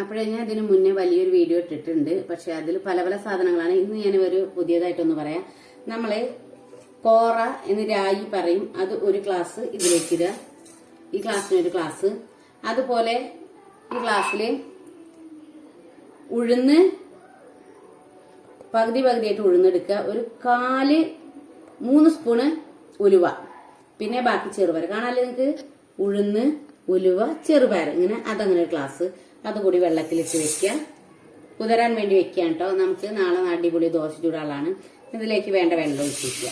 അപ്പോഴേ ഞാൻ ഇതിന് മുന്നേ വലിയൊരു വീഡിയോ ഇട്ടിട്ടുണ്ട്. പക്ഷെ അതിൽ പല പല സാധനങ്ങളാണ്. ഇന്ന് ഞാൻ ഒരു പുതിയതായിട്ടൊന്ന് പറയാം. നമ്മൾ കോറ എന്ന് രായി പറയും. അത് ഒരു ക്ലാസ് ഇതിലേക്ക് ഇടുക ഈ ക്ലാസ്സിന് ഒരു ഗ്ലാസ് അതുപോലെ ഈ ക്ലാസ്സിൽ ഉഴുന്ന് പകുതി പകുതിയായിട്ട് ഉഴുന്നെടുക്കുക. ഒരു കാൽ മൂന്ന് സ്പൂണ് ഉലുവ. പിന്നെ ബാക്കി ചെറുപയർ. കാണാല്ലേ നിങ്ങൾക്ക് ഉഴുന്ന് ഉലുവ ചെറുപയർ ഇങ്ങനെ അതങ്ങനെ ഒരു ഗ്ലാസ് അതുകൂടി വെള്ളത്തിലിട്ട് വെക്കുക. കുതിരാൻ വേണ്ടി വെക്കുക കേട്ടോ. നമുക്ക് നാളെ അടിപൊളി ദോശ ചൂടാളാണ്. ഇതിലേക്ക് വേണ്ട വെള്ളം ഒഴിച്ചിരിക്കുക.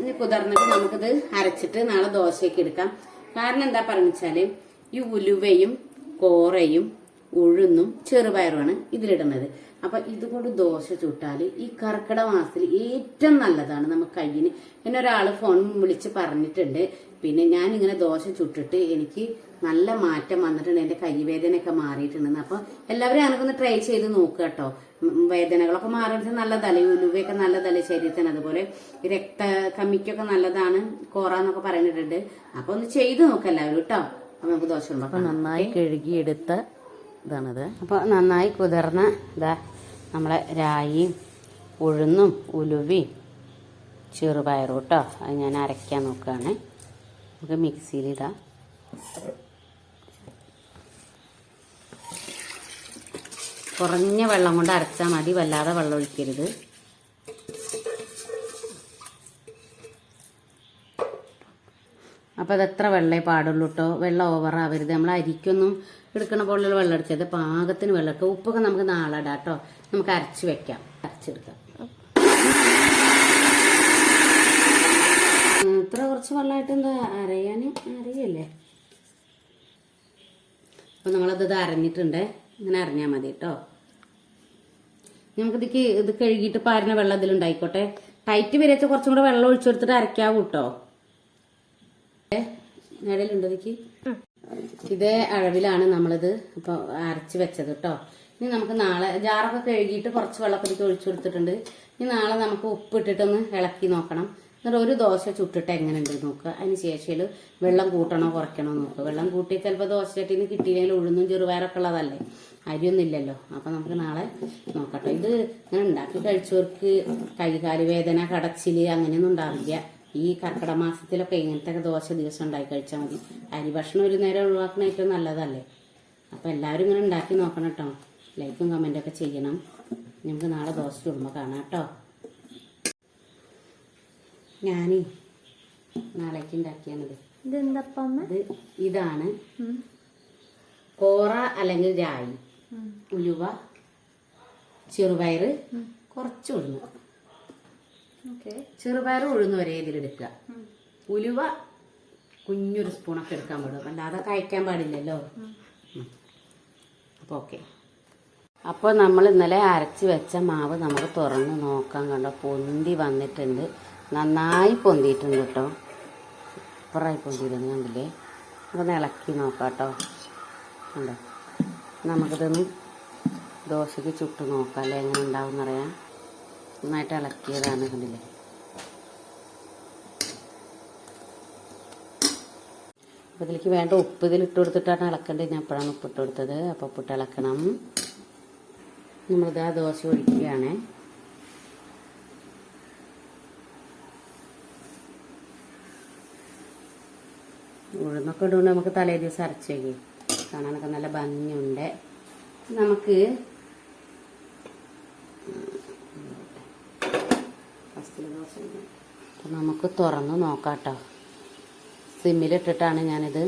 ഇനി കുതിർന്നിട്ട് നമുക്കിത് അരച്ചിട്ട് നാളെ ദോശയ്ക്ക് എടുക്കാം. കാരണം എന്താ പറഞ്ഞാൽ ഈ ഉലുവയും കോറയും ഉഴുന്നും ചെറുപയറുമാണ് ഇതിലിടുന്നത്. അപ്പൊ ഇതുകൊണ്ട് ദോശ ചുട്ടാൽ ഈ കർക്കിടക മാസത്തിൽ ഏറ്റവും നല്ലതാണ് നമുക്ക് കയ്യിന്. എന്നെ ഒരാൾ ഫോൺ വിളിച്ച് പറഞ്ഞിട്ടുണ്ട്. പിന്നെ ഞാൻ ഇങ്ങനെ ദോശ ചുട്ടിട്ട് എനിക്ക് നല്ല മാറ്റം വന്നിട്ടുണ്ട്. എന്റെ കൈവേദനയൊക്കെ മാറിയിട്ടുണ്ട് അപ്പൊ എല്ലാവരും അനക്കൊന്ന് ട്രൈ ചെയ്ത് നോക്കുക കേട്ടോ. വേദനകളൊക്കെ മാറിയിട്ട് നല്ലതല്ലേ? ഉലുവയൊക്കെ നല്ലതല്ലേ? ശരീരത്തിന് അതുപോലെ രക്ത കമ്മിക്കൊക്കെ നല്ലതാണ്. കോറ എന്നൊക്കെ പറഞ്ഞിട്ടുണ്ട്. അപ്പൊ ഒന്ന് ചെയ്ത് നോക്കാം എല്ലാവരും കേട്ടോ. അപ്പൊ നമുക്ക് ദോശ ഉണ്ടാക്കാം നന്നായി കഴുകിയെടുത്ത ഇതാണിത്. അപ്പോൾ നന്നായി കുതിർന്ന ഇതാ നമ്മളെ രായിയും ഉഴുന്നും ഉലുവി ചെറുപയറും കേട്ടോ അത് ഞാൻ അരയ്ക്കാൻ നോക്കുകയാണ് നമുക്ക് മിക്സിയിൽ ഇതാ കുറഞ്ഞ വെള്ളം കൊണ്ട് അരച്ചാൽ മതി. വല്ലാതെ വെള്ളം ഒഴിക്കരുത്. അപ്പോൾ അതെത്ര വെള്ളമേ പാടുള്ളൂ കേട്ടോ വെള്ളം ഓവറാവരുത് നമ്മൾ അരിക്കൊന്നും എടുക്കണ പോലുള്ള വെള്ളം അടിച്ചത് പാകത്തിന് വെള്ളം എടുക്കുക ഉപ്പൊക്കെ നമുക്ക് നാളെ ഇടാം കേട്ടോ നമുക്ക് അരച്ച് വെക്കാം. അരച്ചെടുക്കാം. ഇത്ര കുറച്ച് വെള്ളമായിട്ട് എന്താ അരയാൻ അറിയല്ലേ അപ്പോൾ നമ്മളത് അരഞ്ഞിട്ടുണ്ട്. ഇങ്ങനെ അരഞ്ഞാൽ മതി കേട്ടോ നമുക്കിതിക്ക് ഇത് കഴുകിയിട്ട് പാരുന്ന വെള്ളം ഇതിലുണ്ടായിക്കോട്ടെ. ടൈറ്റ് വരച്ച കുറച്ചും കൂടെ വെള്ളം ഒഴിച്ചെടുത്തിട്ട് അരയ്ക്കാവൂ കേട്ടോ ഇടയിലുണ്ടോ ഇതിക്ക് ഇതേ അളവിലാണ് നമ്മളിത് ഇപ്പൊ അരച്ച് വെച്ചത് കേട്ടോ ഇനി നമുക്ക് നാളെ ജാറൊക്കെ കഴുകിയിട്ട് കുറച്ച് വെള്ളമൊക്കെ ഇതിക്ക് ഒഴിച്ചു കൊടുത്തിട്ടുണ്ട്. ഇനി നാളെ നമുക്ക് ഉപ്പിട്ടിട്ടൊന്ന് ഇളക്കി നോക്കണം. എന്നിട്ട് ഒരു ദോശ ചുട്ടിട്ട് എങ്ങനെ ഉണ്ട് നോക്കുക അതിന് ശേഷം വെള്ളം കൂട്ടണോ കുറയ്ക്കണോ നോക്കുക വെള്ളം കൂട്ടി ചിലപ്പോൾ ദോശ ചട്ടിന്ന് കിട്ടിയില്ലെങ്കിൽ ഉഴുന്നും ചെറുപയറൊക്കെ ഉള്ളതല്ലേ? അരിയൊന്നും ഇല്ലല്ലോ അപ്പൊ നമുക്ക് നാളെ നോക്കട്ടോ ഇത് ഇങ്ങനെ ഉണ്ടാക്കി കഴിച്ചവർക്ക് കൈകാൽ വേദന കടച്ചിൽ അങ്ങനെയൊന്നും ഉണ്ടാവില്ല. ഈ കർക്കിടക മാസത്തിലൊക്കെ ഇങ്ങനത്തെ ദോശ ദിവസം ഉണ്ടാക്കി കഴിച്ചാൽ മതി. അരി ഭക്ഷണം ഒരു നേരം ഒഴിവാക്കണ ഏറ്റവും നല്ലതല്ലേ? അപ്പം എല്ലാവരും ഇങ്ങനെ ഉണ്ടാക്കി നോക്കണം കേട്ടോ. ലൈക്കും കമന്റൊക്കെ ചെയ്യണം. നമുക്ക് നാളെ ദോശ ചുടുമ്പോൾ കാണാം കേട്ടോ. ഞാനേ നാളേക്ക് ഉണ്ടാക്കിയാണിത്. ഇത് ഇതാണ് കോറ അല്ലെങ്കിൽ രായി. ഉലുവ ചെറുപയർ കുറച്ച് ഉഴുന്ന്. ചെറുപയർ ഉഴുന്ന് വരെ ഇതിലെടുക്കുക ഉലുവ കുഞ്ഞൊരു സ്പൂണൊക്കെ എടുക്കാൻ പാടും. അല്ലാതെ കഴിക്കാൻ പാടില്ലല്ലോ. അപ്പോൾ ഓക്കെ. അപ്പോൾ നമ്മൾ ഇന്നലെ അരച്ച് വെച്ച മാവ് നമുക്ക് തുറന്ന് നോക്കാൻ കണ്ടോ? പൊന്തി വന്നിട്ടുണ്ട്. നന്നായി പൊന്തിയിട്ടുണ്ട് കേട്ടോ. സൂപ്പറായി പൊന്തിയിരുന്നു കണ്ടില്ലേ? ഒന്ന് ഇളക്കി നോക്കാട്ടോ കേട്ടോ. കണ്ടോ? നമുക്കിതൊന്ന് ദോശയ്ക്ക് ചുട്ട് നോക്കാം അല്ലേ? എങ്ങനെ ഉണ്ടാവും എന്നറിയാം നന്നായിട്ട് ഇളക്കിയതാണ് കണ്ടില്ലേ അപ്പോൾ ഇതിലേക്ക് വേണ്ട ഉപ്പ് ഇതിൽ ഇട്ട് കൊടുത്തിട്ടാണ് ഇളക്കേണ്ടത്. ഞാൻ അപ്പോഴാണ് ഉപ്പിട്ട് കൊടുത്തത്. അപ്പോൾ ഉപ്പിട്ട് ഇളക്കണം. നമ്മളിതാ ദോശ ഒഴിക്കുകയാണ്. ഉഴുന്നൊക്കെ ഇടുകൊണ്ട് നമുക്ക് തലേ ദിവസം അരച്ച് വയ്ക്കും. കാണാനൊക്കെ നല്ല ഭംഗിയുണ്ട്. നമുക്ക് ഫസ്റ്റിലെ ദോശ ഇങ്ങനെ. അപ്പൊ നമുക്ക് തുറന്ന് നോക്കാം കേട്ടോ സിമ്മിലിട്ടിട്ടാണ് ഞാനിത്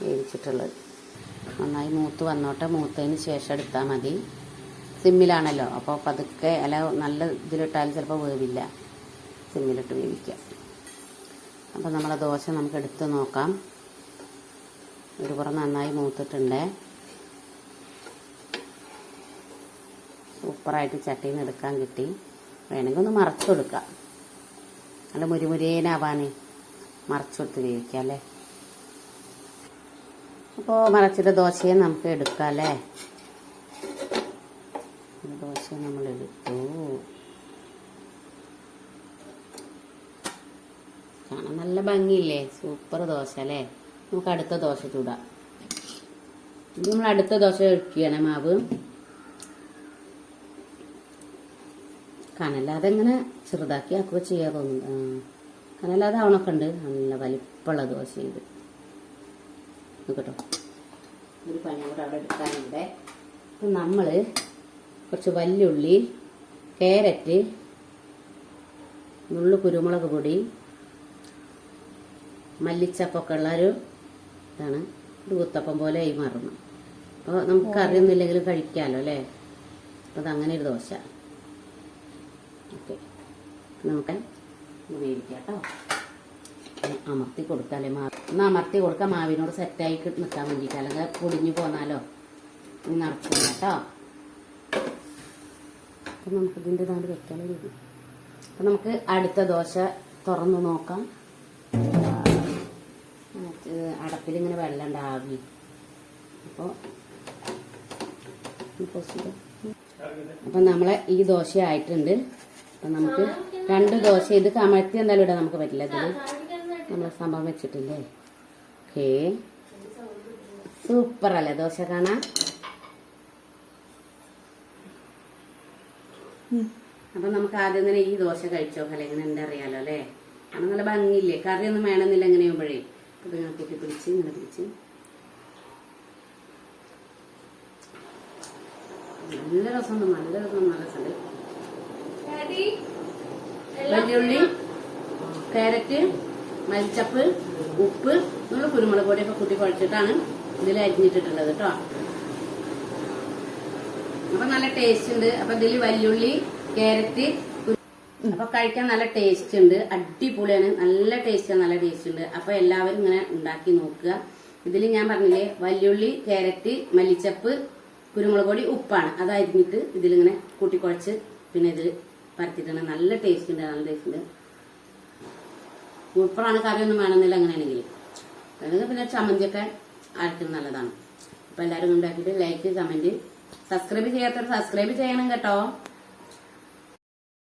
വേവിച്ചിട്ടുള്ളത്. നന്നായി മൂത്ത് വന്നോട്ടെ. മൂത്തതിന് ശേഷം എടുത്താൽ മതി. സിമ്മിലാണല്ലോ. അപ്പോൾ പതുക്കെ അല്ല നല്ല ഇതിലിട്ടാൽ ചിലപ്പോൾ വേവില്ല. സിമ്മിലിട്ട് വേവിക്കാം. അപ്പോൾ നമ്മളെ ദോശ നമുക്ക് എടുത്ത് നോക്കാം. ഒരു പുറം നന്നായി മൂത്തിട്ടുണ്ട്. സൂപ്പറായിട്ട് ചട്ടിയിൽ നിന്ന് എടുക്കാൻ കിട്ടി. വേണമെങ്കിൽ ഒന്ന് മറച്ചു കൊടുക്കാം. നല്ല മുരിമുരേനാവാനേ മറച്ചു കൊടുത്ത് വേവിക്കാം അല്ലേ? അപ്പോൾ മറച്ചിട്ട് ദോശയും നമുക്ക് എടുക്കാം അല്ലേ? ദോശ നമ്മൾ എടുത്തു. കാണാൻ നല്ല ഭംഗിയില്ലേ? സൂപ്പർ ദോശ അല്ലേ? നമുക്ക് അടുത്ത ദോശ ചൂടാം. നമ്മൾ അടുത്ത ദോശ ഒഴിക്കുകയാണ് മാവ്. കനല്ലാതെ ഇങ്ങനെ ചെറുതാക്കി ആക്കുക ചെയ്യാൻ തോന്നുന്നു. ആവണൊക്കെ ഉണ്ട്. നല്ല വലിപ്പമുള്ള ദോശ ചെയ്ത് കേട്ടോ. ഒരു പണി കൂടെ അവിടെ എടുക്കാനുണ്ട്. അപ്പം നമ്മൾ കുറച്ച് വല്യുള്ളി ക്യാരറ്റ് നുള്ളു കുരുമുളക് പൊടി മല്ലിച്ചപ്പൊക്കെ ഉള്ള ഒരു ഇതാണ്. ഒരു കുത്തപ്പം പോലെ ആയി മാറുന്നു. അപ്പോൾ നമുക്ക് കറിയൊന്നും ഇല്ലെങ്കിലും കഴിക്കാമല്ലോ അല്ലേ? അപ്പോൾ അതങ്ങനെ ഒരു ദോശ. ഓക്കെ നമുക്ക് ഉപയോഗിക്കാം കേട്ടോ. അമർത്തി കൊടുക്കാല്ലേ മാവ് ഒന്ന് അമർത്തി കൊടുക്കാം. മാവിനോട് സെറ്റായി നിൽക്കാൻ വേണ്ടിയിട്ട്. അല്ലെങ്കിൽ പൊടിഞ്ഞു പോന്നാലോ? നടക്കില്ല കേട്ടോ. അപ്പം നമുക്ക് ഇതിന്റെ നാട് വെക്കാനേ അപ്പം നമുക്ക് അടുത്ത ദോശ തുറന്നു നോക്കാം. അടപ്പിൽ ഇങ്ങനെ വെള്ളം ഉണ്ടാവി അപ്പോൾ അപ്പം നമ്മളെ ഈ ദോശ ആയിട്ടുണ്ട്. അപ്പം നമുക്ക് രണ്ട് ദോശ ഇത് കമഴ്ത്തി എന്തായാലും ഇടാൻ നമുക്ക് പറ്റില്ല ഇതിൽ നമ്മൾ സംഭവം വെച്ചിട്ടില്ലേ? ഓക്കേ. സൂപ്പർ അല്ലേ ദോശ കാണാൻ? അപ്പം നമുക്ക് ആദ്യം തന്നെ ഈ ദോശ കഴിച്ചോ? അല്ലെ ഇങ്ങനെ എന്താ അറിയാലോ അല്ലേ? കാരണം നല്ല ഭംഗിയില്ലേ? കറിയൊന്നും വേണമെന്നില്ല ഇങ്ങനെ ആകുമ്പോഴേ അപ്പം ഇങ്ങനെ കൂട്ടി പിടിച്ച് ഇങ്ങനെ പിടിച്ച്. നല്ല രസമുണ്ട് നല്ല രസം നല്ല രസമുണ്ട് വെള്ളുള്ളി കാരറ്റ് മരിച്ചപ്പ് ഉപ്പ് നമ്മൾ കുരുമുളക് പൊടിയൊക്കെ കൂട്ടി കുഴച്ചിട്ടാണ് ഇതിൽ അരിഞ്ഞിട്ടിട്ടുള്ളത് കേട്ടോ. അപ്പൊ നല്ല ടേസ്റ്റ് ഉണ്ട്. അപ്പൊ ഇതിൽ വല്യുള്ളി കാരറ്റ് അപ്പൊ കഴിക്കാൻ നല്ല ടേസ്റ്റ് ഉണ്ട്. അടിപൊളിയാണ്. നല്ല ടേസ്റ്റ് നല്ല ടേസ്റ്റ് ഉണ്ട്. അപ്പൊ എല്ലാവരും ഇങ്ങനെ ഉണ്ടാക്കി നോക്കുക. ഇതിൽ ഞാൻ പറഞ്ഞില്ലേ വല്യുള്ളി കാരറ്റ് മല്ലിച്ചപ്പ് കുരുമുളക് പൊടി ഉപ്പാണ്. അത് അരിഞ്ഞിട്ട് ഇതിലിങ്ങനെ കൂട്ടിക്കുഴച്ച് പിന്നെ ഇത് പരത്തിയിട്ടുണ്ട്. നല്ല ടേസ്റ്റ് ഉണ്ട് നല്ല ടേസ്റ്റ് ഉണ്ട്. ഉപ്പറാണ് കറിയൊന്നും വേണമെന്നില്ല അങ്ങനെയാണെങ്കിൽ. അല്ലെങ്കിൽ പിന്നെ ചമ്മന്തിയൊക്കെ അരക്കുന്നത് നല്ലതാണ്. അപ്പം എല്ലാവരും ഉണ്ടാക്കിയിട്ട് ലൈക്ക് കമന്റ് സബ്സ്ക്രൈബ് ചെയ്യാത്തവർ സബ്സ്ക്രൈബ് ചെയ്യണം കേട്ടോ.